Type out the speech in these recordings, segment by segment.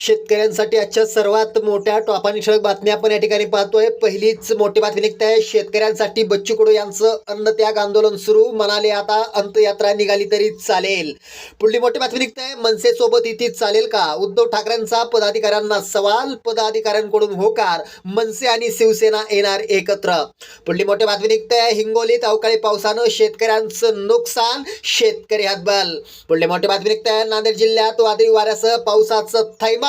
शेतकऱ्यांसाठी आजच्या सर्वात मोठ्या टॉप बातम्या आपण या ठिकाणी पाहतोय. पहिलीच मोठी बातमी निघत आहे शेतकऱ्यांसाठी बच्चू कडू यांचं अन्नत्याग आंदोलन सुरू. म्हणाले आता अंतयात्रा निघाली तरी चालेल. पुढली मोठी बातमी निघत आहे मनसेसोबत इथे चालेल का? उद्धव ठाकरेंचा पदाधिकाऱ्यांना सवाल पदाधिकाऱ्यांकडून होकार मनसे आणि शिवसेना येणार एकत्र. पुढली मोठी बातमी निघत आहे हिंगोलीत अवकाळी पावसानं शेतकऱ्यांचं नुकसान शेतकरी हातबल. पुढली मोठी बातमी निघत आहे नांदेड जिल्ह्यात वादळी वाऱ्यासह पावसाचं थैमान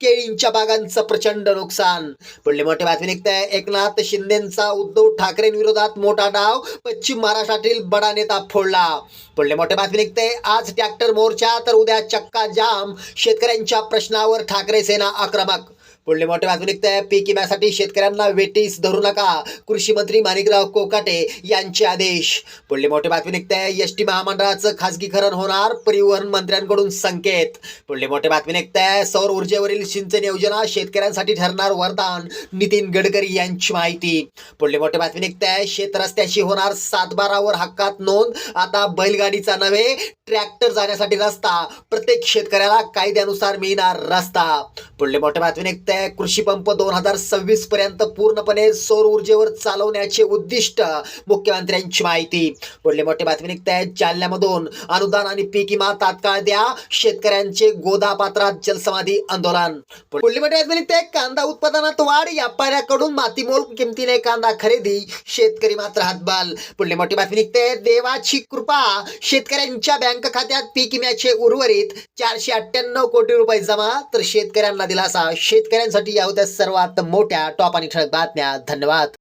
केळींच्या बागांचं प्रचंड नुकसान. पुढली मोठी बातमी निघत. आहे एकनाथ शिंदेचा उद्धव ठाकरेंविरोधात मोठा डाव पश्चिम महाराष्ट्रातील बडा नेता फोडला. पुढले मोठे बातमी निघते. आज ट्रॅक्टर मोर्चा तर उद्या चक्का जाम शेतकऱ्यांच्या प्रश्नावर ठाकरे सेना आक्रमक. पुढले मोठे बातमी निघते पीक विम्यासाठी शेतकऱ्यांना वेटीस धरू नका. कृषी मंत्री माणिकराव कोकाटे यांचे आदेश. पुढले मोठे बातमी निघते एस टी महामंडळाचं खासगीकरण होणार. परिवहन मंत्र्यांकडून संकेत. पुढले मोठे बातमी निघते सौर ऊर्जेवरील सिंचन योजना शेतकऱ्यांसाठी ठरणार वरदान नितीन गडकरी यांची माहिती. पुढले मोठे बातमी निघते शेत रस्त्याशी होणार सातबारावर हक्कात नोंद. आता बैलगाडीचा नव्हे ट्रॅक्टर जाण्यासाठी रस्ता. प्रत्येक शेतकऱ्याला कायद्यानुसार मिळणार रस्ता. पुढले मोठे बातमी आहे कृषी पंप दोन हजार सव्वीस पर्यंत पूर्णपणे सौर ऊर्जेवर चालवण्याचे उद्दिष्ट मुख्यमंत्र्यांची माहिती. पुढले मोठी बातमी निघते जालन्यामधून अनुदान आणि पीक विमा तात्काळ द्या. शेतकऱ्यांचे गोदापात्रात जलसमाधी आंदोलन. पुढली मोठी बातमी निघते. कांदा उत्पादनात वाढ. व्यापाऱ्याकडून मातीमोल किमतीने कांदा खरेदी. शेतकरी मात्र हातबाल. पुढली मोठी बातमी निघते. देवाची कृपा. शेतकऱ्यांच्या बँक खात्यात पीक विम्याचे उर्वरित चारशे अठ्ठ्याण्णव कोटी रुपये जमा. तर शेतकऱ्यांना दिलासा. शेतकऱ्यांसाठी या होत्या सर्वात मोठ्या टॉप आणि ठळक बातम्या. धन्यवाद.